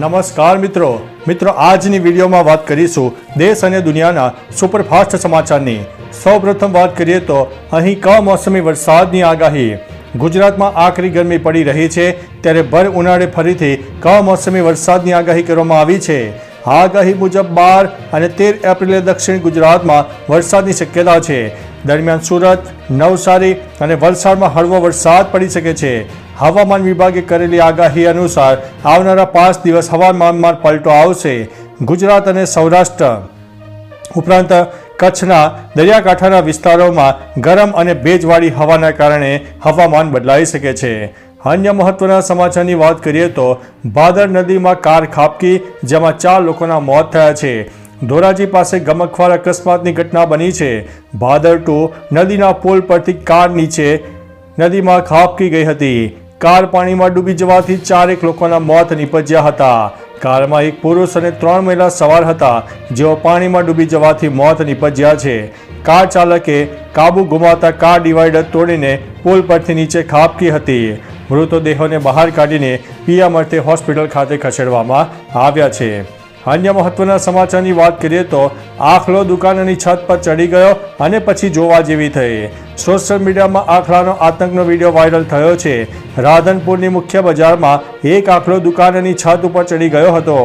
નમસ્કાર મિત્રો. મિત્રો, આજની વિડીયોમાં વાત કરીશું દેશ અને દુનિયાના સુપરફાસ્ટ સમાચારની. સૌપ્રથમ વાત કરીએ તો અહીં કમોસમી વરસાદની આગાહી. ગુજરાતમાં આકરી ગરમી પડી રહી છે, ત્યારે ભર ઉનાળે ફરીથી કમોસમી વરસાદની આગાહી કરવામાં આવી છે. આગાહી મુજબ બાર અને તેર એપ્રિલે દક્ષિણ ગુજરાતમાં વરસાદની શક્યતા છે. દરમિયાન સુરત, નવસારી અને વલસાડમાં હળવો વરસાદ પડી શકે છે. હવામાન વિભાગે કરેલી આગાહી અનુસાર આવનારા પાંચ દિવસ હવામાનમાં પલટો આવશે. ગુજરાત અને સૌરાષ્ટ્ર ઉપરાંત કચ્છના દરિયાકાંઠાના વિસ્તારોમાં ગરમ અને ભેજવાળી હવાના કારણે હવામાન બદલાઈ શકે છે. અન્ય મહત્વના સમાચારની વાત કરીએ તો ભાદર નદીમાં કાર ખાબકી, જેમાં ચાર લોકોના મોત થયા છે. ધોરાજી પાસે ગમખવાર અકસ્માતની ઘટના બની છે. ભાદર ટુ નદીના પુલ પરથી કાર નીચે નદીમાં ખાબકી ગઈ હતી. કાર પાણીમાં ડૂબી જવાથી ચારેક લોકોના મોત નીપજ્યા હતા. કારમાં એક પુરુષ અને ત્રણ મહિલા સવાર હતા, જેઓ પાણીમાં ડૂબી જવાથી મોત નીપજ્યા છે. કાર ચાલકે કાબુ ગુમાવતા કાર ડિવાઈડર તોડીને પુલ પરથી નીચે ખાબકી હતી. મૃતદેહોને બહાર કાઢીને પીએમ અર્થે હોસ્પિટલ ખાતે ખસેડવામાં આવ્યા છે. અન્ય મહત્વના સમાચારની વાત કરીએ તો આખલો દુકાનની છત પર ચડી ગયો અને પછી જોવા જેવી થઈ. સોશિયલ મીડિયામાં આખલાનો આતંકનો વીડિયો વાયરલ થયો છે. રાધનપુરની મુખ્ય બજારમાં એક આખલો દુકાનની છત ઉપર ચડી ગયો હતો.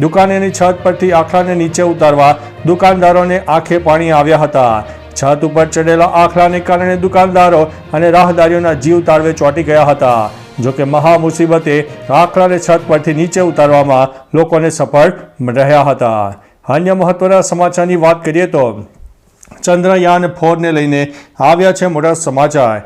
દુકાનની છત પરથી આખલાને નીચે ઉતારવા દુકાનદારોને આંખે પાણી આવ્યા હતા. છત ઉપર ચડેલા આખલાને કારણે દુકાનદારો અને રાહદારીઓના જીવ તાળવે ચોંટી ગયા હતા. જોકે મહા મુસીબતે આંકડાને છત પરથી નીચે ઉતારવામાં લોકોને સફળ રહ્યા હતા. અન્ય મહત્વના સમાચારની વાત કરીએ તો ચંદ્રયાન ફોરને લઈને આવ્યા છે મોટા સમાચાર.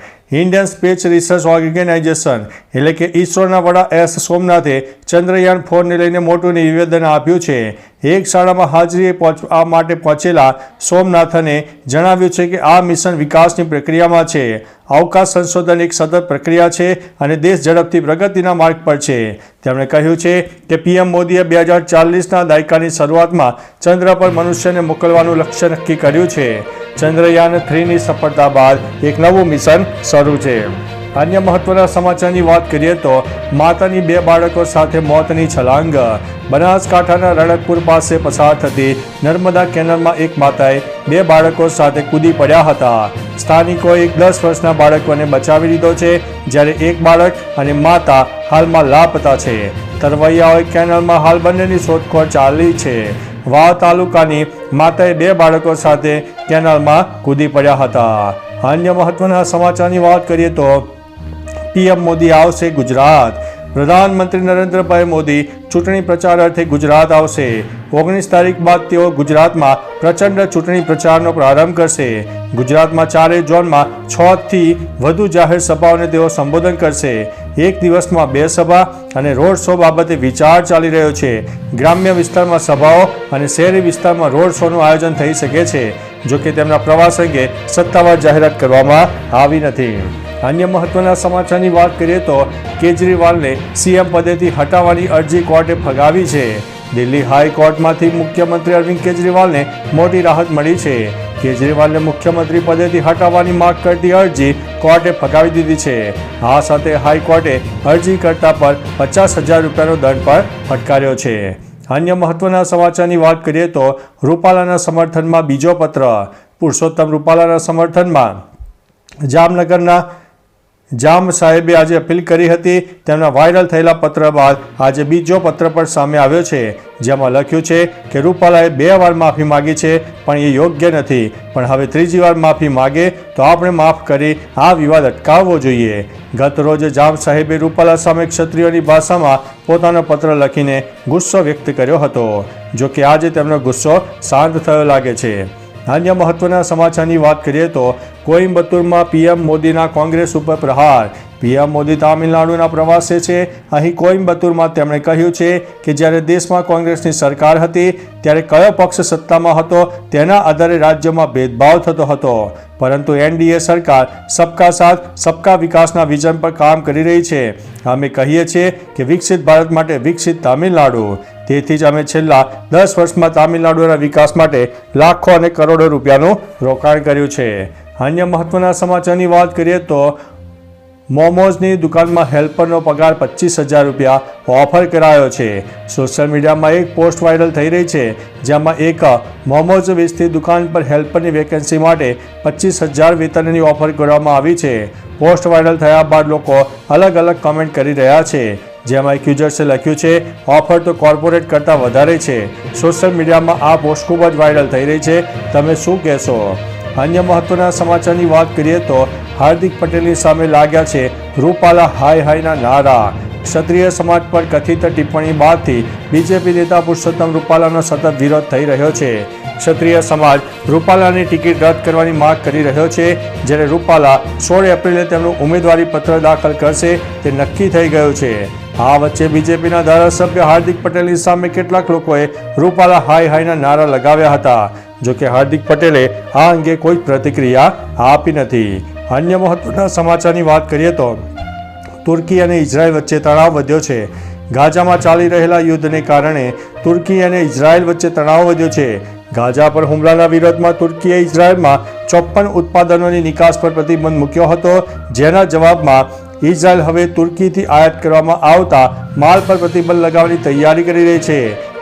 ઇન્ડિયન સ્પેસ રિસર્ચ ઓર્ગેનાઇઝેશન એટલે કે ઇસરોના વડા એસ સોમનાથે ચંદ્રયાન ફોરને લઈને મોટું નિવેદન આપ્યું છે. એક શાળામાં હાજરીએ આ માટે પહોંચેલા સોમનાથને જણાવ્યું છે કે આ મિશન વિકાસની પ્રક્રિયામાં છે. અવકાશ સંશોધન એક સતત પ્રક્રિયા છે અને દેશ ઝડપથી પ્રગતિના માર્ગ પર છે. તેમણે કહ્યું છે કે પીએમ મોદીએ બે હજાર ચાલીસના દાયકાની શરૂઆતમાં ચંદ્ર પર મનુષ્યને મોકલવાનું લક્ષ્ય નક્કી કર્યું છે. ચંદ્રયાન થ્રીની સફળતા બાદ એક નવું મિશન શરૂ છે. અન્ય મહત્વના સમાચારની વાત કરીએ તો માતાની બે બાળકો સાથે મોતની છલાંગ. બનાસકાંઠાના રણકપુર પાસે પસાર થતી નર્મદા કેનાલમાં એક માતાએ બે બાળકો સાથે કૂદી પડ્યા હતા. સ્થાનિકોએ દસ વર્ષના બાળકોને બચાવી લીધો છે, જ્યારે એક બાળક અને માતા હાલમાં લાપતા છે. તરવૈયાઓએ કેનાલમાં હાલ બંનેની શોધખોળ ચાલી છે. વાવ તાલુકાની માતાએ બે બાળકો સાથે કેનાલમાં કૂદી પડ્યા હતા. અન્ય મહત્વના સમાચારની વાત કરીએ તો પીએમ મોદી આવશે ગુજરાત. પ્રધાનમંત્રી નરેન્દ્રભાઈ મોદી ચૂંટણી પ્રચાર અર્થે ગુજરાત આવશે. ઓગણીસ તારીખ બાદ તેઓ ગુજરાતમાં પ્રચંડ ચૂંટણી પ્રચારનો પ્રારંભ કરશે. ગુજરાતમાં ચારેય ઝોનમાં છ થી વધુ જાહેર સભાઓને તેઓ સંબોધન કરશે. એક દિવસમાં બે સભા અને રોડ શો બાબતે વિચાર ચાલી રહ્યો છે. ગ્રામ્ય વિસ્તારમાં સભાઓ અને શહેરી વિસ્તારમાં રોડ શોનું આયોજન થઈ શકે છે, જોકે તેમના પ્રવાસ અંગે સત્તાવાર જાહેરાત કરવામાં આવી નથી. અન્ય મહત્વના સમાચારની વાત કરીએ તો કેજરીવાલને સીએમ પદેથી હટાવવાની અરજી કોર્ટે ફગાવી છે. દિલ્હી હાઈકોર્ટમાંથી મુખ્યમંત્રી અરવિંદ કેજરીવાલને મોટી રાહત મળી છે. કેજરીવાલને મુખ્યમંત્રી પદેથી હટાવવાની માંગ કરતી અરજી કોર્ટે ફગાવી દીધી છે. આ સાથે હાઈકોર્ટે અરજી કરતા પર પચાસ હજાર રૂપિયાનો દંડ પણ ફટકાર્યો છે. અન્ય મહત્વના સમાચારની વાત કરીએ તો રૂપાલાના સમર્થનમાં બીજો પત્ર. પુરુષોત્તમ રૂપાલાના સમર્થનમાં જામનગરના જામ સાહેબે આજે અપીલ કરી હતી. તેમના વાયરલ થયેલા પત્ર બાદ આજે બીજો પત્ર પણ સામે આવ્યો છે, જેમાં લખ્યું છે કે રૂપાલાએ બે વાર માફી માગી છે, પણ એ યોગ્ય નથી. પણ હવે ત્રીજી વાર માફી માગે તો આપણે માફ કરી આ વિવાદ અટકાવવો જોઈએ. ગત રોજ જામ સાહેબે રૂપાલા સામે ક્ષત્રિયોની ભાષામાં પોતાનો પત્ર લખીને ગુસ્સો વ્યક્ત કર્યો હતો. જો કે આજે તેમનો ગુસ્સો શાંત થયો લાગે છે. અન્ય મહત્વના સમાચારની વાત કરીએ તો કોઇમ્બતુરમાં પીએમ મોદીના કોંગ્રેસ ઉપર પ્રહાર. પીએમ મોદી તામિલનાડુના પ્રવાસે છે. અહીં કોઇમ્બતુરમાં તેમણે કહ્યું છે કે જ્યારે દેશમાં કોંગ્રેસની સરકાર હતી, ત્યારે કયો પક્ષ સત્તામાં હતો, તેના આધારે રાજ્યમાં ભેદભાવ થતો હતો. પરંતુ એનડીએ સરકાર સબકા સાથ, સબકા વિકાસના વિઝન પર કામ કરી રહી છે. અમે કહીએ છીએ કે વિકસિત ભારત માટે વિકસિત તામિલનાડુ. તેથી જ અમે છેલ્લા દસ વર્ષમાં તામિલનાડુના વિકાસ માટે લાખો અને કરોડો રૂપિયાનું રોકાણ કર્યું છે. અન્ય મહત્વના સમાચારની વાત કરીએ તો મોમોઝની દુકાનમાં હેલ્પરનો પગાર પચીસ હજાર રૂપિયા ઓફર કરાયો છે. સોશિયલ મીડિયામાં એક પોસ્ટ વાયરલ થઈ રહી છે, જેમાં એક મોમોઝ વેચતી દુકાન પર હેલ્પરની વેકેન્સી માટે પચીસ હજાર વેતનની ઓફર કરવામાં આવી છે. પોસ્ટ વાયરલ થયા બાદ લોકો અલગ અલગ કમેન્ટ કરી રહ્યા છે. જેમાં એક યુઝર્સે લખ્યું છે ઓફર તો કોર્પોરેટ કરતાં વધારે છે. સોશિયલ મીડિયામાં આ પોસ્ટ ખૂબ જ વાયરલ થઈ રહી છે. તમે શું કહેશો? અન્ય મહત્વના સમાચારની વાત કરીએ તો, હાર્દિક પટેલની સામે લાગ્યા છે, રૂપાલા હાય હાયના નારા. ક્ષત્રિય સમાજ પર કથિત ટિપ્પણી બાદથી બીજેપી નેતા પુરુષોત્તમ રૂપાલાનો સતત વિરોધ થઈ રહ્યો છે. ક્ષત્રિય સમાજ રૂપાલાની ટિકિટ રદ કરવાની માંગ કરી રહ્યો છે, જ્યારે રૂપાલા સોળ એપ્રિલે તેમનું ઉમેદવારી પત્ર દાખલ કરશે, તે નક્કી થઈ ગયું છે. આ વચ્ચે બીજેપીના ધારાસભ્ય હાર્દિક પટેલની સામે કેટલાક લોકોએ રૂપાલા હાય હાયના નારા લગાવ્યા હતા. જોકે હાર્દિક પટેલે આ અંગે કોઈ પ્રતિક્રિયા આપી નથી. અન્ય મહત્વના સમાચારની વાત કરીએ તો તુર્કી અને ઇઝરાયલ વચ્ચે તણાવ વધ્યો છે. ગાઝામાં ચાલી રહેલા યુદ્ધને કારણે તુર્કી અને ઇઝરાયલ વચ્ચે તણાવ વધ્યો છે. ગાઝા પર હુમલાના વિરોધમાં તુર્કીએ ઇઝરાયલમાં ચોપ્પન ઉત્પાદનોની નિકાસ પર પ્રતિબંધ મૂક્યો હતો, જેના જવાબમાં ઇઝરાયલ હવે તુર્કીથી આયાત કરવામાં આવતા માલ પર પ્રતિબંધ લગાવવાની તૈયારી કરી રહી છે.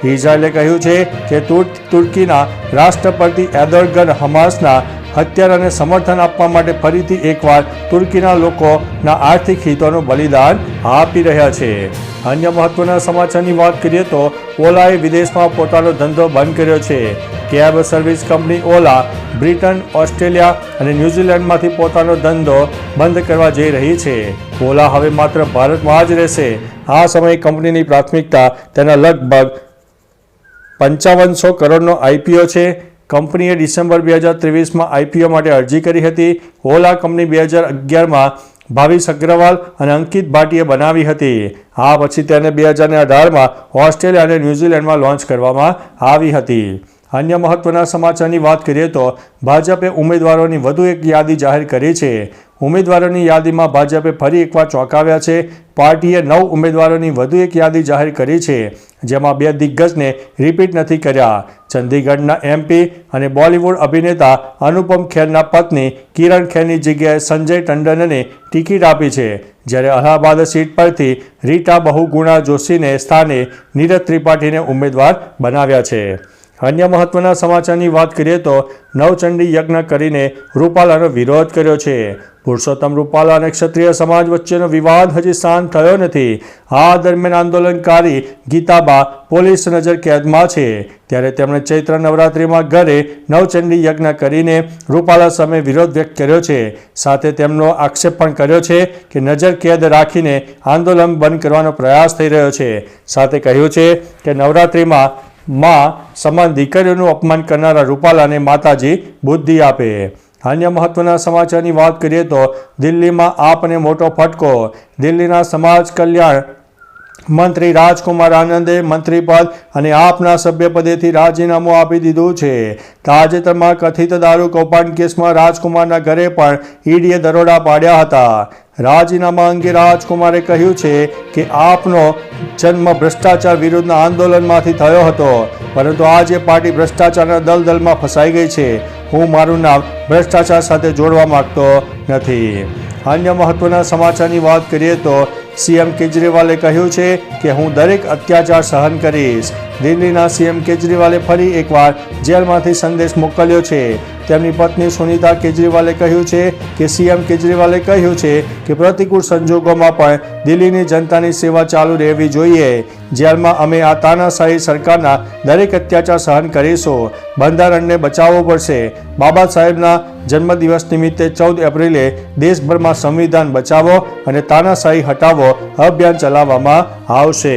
ઇઝરાયલે કહ્યું છે કે તુર્ક, તુર્કીના રાષ્ટ્રપતિ એદરગન હમાસના હત્યારાને સમર્થન આપવા માટે ફરીથી એકવાર તુર્કીના લોકોના આર્થિક હિતોનું બલિદાન આપી રહ્યા છે. અન્ય મહત્વના સમાચારની વાત કરીએ તો ઓલાએ વિદેશમાં પોતાનો ધંધો બંધ કર્યો છે. Cab service company Ola Britain, Australia અને ન્યૂઝીલેન્ડમાંથી પોતાનો ધંધો બંધ કરવા જઈ રહી છે. ઓલા હવે માત્ર ભારતમાં જ રહેશે. આ સમયે કંપનીની પ્રાથમિકતા તેના લગભગ પંચાવનસો કરોડનો આઈપીઓ છે. કંપનીએ ડિસેમ્બર બે હજાર ત્રેવીસમાં આઈપીઓ માટે અરજી કરી હતી. ઓલા કંપની બે હજાર અગિયારમાં ભાવિશ અગ્રવાલ અને અંકિત ભાટીએ બનાવી હતી. આ પછી તેને બે હજાર અઢારમાં ઓસ્ટ્રેલિયા અને ન્યૂઝીલેન્ડમાં લોન્ચ કરવામાં આવી હતી. અન્ય મહત્વના સમાચારની વાત કરીએ તો ભાજપે ઉમેદવારોની વધુ એક યાદી જાહેર કરી છે. ઉમેદવારોની યાદીમાં ભાજપે ફરી એકવાર ચોંકાવ્યા છે. પાર્ટીએ નવ ઉમેદવારોની વધુ એક યાદી જાહેર કરી છે, જેમાં બે દિગ્ગજને રિપીટ નથી કર્યા. ચંદીગઢના એમપી અને બોલિવૂડ અભિનેતા અનુપમ ખેરના પત્ની કિરણ ખેરની જગ્યાએ સંજય ટંડનને ટિકિટ આપી છે. જ્યારે અલ્હાબાદ સીટ પરથી રીટા બહુગુણા જોશીને સ્થાને નીરજ ત્રિપાઠીને ઉમેદવાર બનાવ્યા છે. અન્ય મહત્વના સમાચારની વાત કરીએ તો નવચંડી યજ્ઞ કરીને રૂપાલાનો વિરોધ કર્યો છે. પુરુષોત્તમ રૂપાલા અને ક્ષત્રિય સમાજ વચ્ચેનો વિવાદ હજી શાંત થયો નથી. આ દરમિયાન આંદોલનકારી ગીતાબા પોલીસ નજર કેદમાં છે. ત્યારે તેમણે ચૈત્ર નવરાત્રિમાં ઘરે નવચંડી યજ્ઞ કરીને રૂપાલા સામે વિરોધ વ્યક્ત કર્યો છે. સાથે તેમનો આક્ષેપ પણ કર્યો છે કે નજર કેદ રાખીને આંદોલન બંધ કરવાનો પ્રયાસ થઈ રહ્યો છે. સાથે કહ્યું છે કે નવરાત્રિમાં માં સમાન દીકરીઓનું અપમાન કરનારા રૂપાલાને માતાજી બુદ્ધિ આપે. અન્ય મહત્વના સમાચારની વાત કરીએ તો દિલ્હીમાં આપને મોટો ફટકો. દિલ્હીના સમાજ કલ્યાણ મંત્રી રાજકુમાર આનંદે મંત્રીપદ અને આપના સભ્યપદેથી રાજીનામું આપી દીધું છે. તાજેતરમાં કથિત દારૂ કૌભાંડ કેસમાં રાજકુમારના ઘરે પણ ઈડીએ દરોડા પાડ્યા હતા. રાજીનામા અંગે રાજકુમારે કહ્યું છે કે આપનો જન્મ ભ્રષ્ટાચાર વિરુદ્ધના આંદોલનમાંથી થયો હતો. પરંતુ આજે પાર્ટી ભ્રષ્ટાચારના દલદલમાં ફસાઈ ગઈ છે. હું મારું નામ ભ્રષ્ટાચાર સાથે જોડવા માંગતો નથી. અન્ય મહત્વના સમાચારની વાત કરીએ તો સીએમ કેજરીવાલે કહ્યું છે કે હું દરેક અત્યાચાર સહન કરીશ. દિલ્હીના સીએમ કેજરીવાલે ફરી એકવાર જેલમાંથી સંદેશ મોકલ્યો છે. તેમની પત્ની સુનિતા કેજરીવાલે કહ્યું છે કે સીએમ કેજરીવાલે કહ્યું છે કે પ્રતિકૂળ સંજોગોમાં પણ દિલ્હીની જનતાની સેવા ચાલુ રહેવી જોઈએ. જેલમાં અમે આ તાનાશાહી સરકારના દરેક અત્યાચાર સહન કરીશું. બંધારણને બચાવવો પડશે. બાબા સાહેબના જન્મદિવસ નિમિત્તે ચૌદ એપ્રિલે દેશભરમાં સંવિધાન બચાવો અને તાનાશાહી હટાવો અભિયાન ચલાવવામાં આવશે.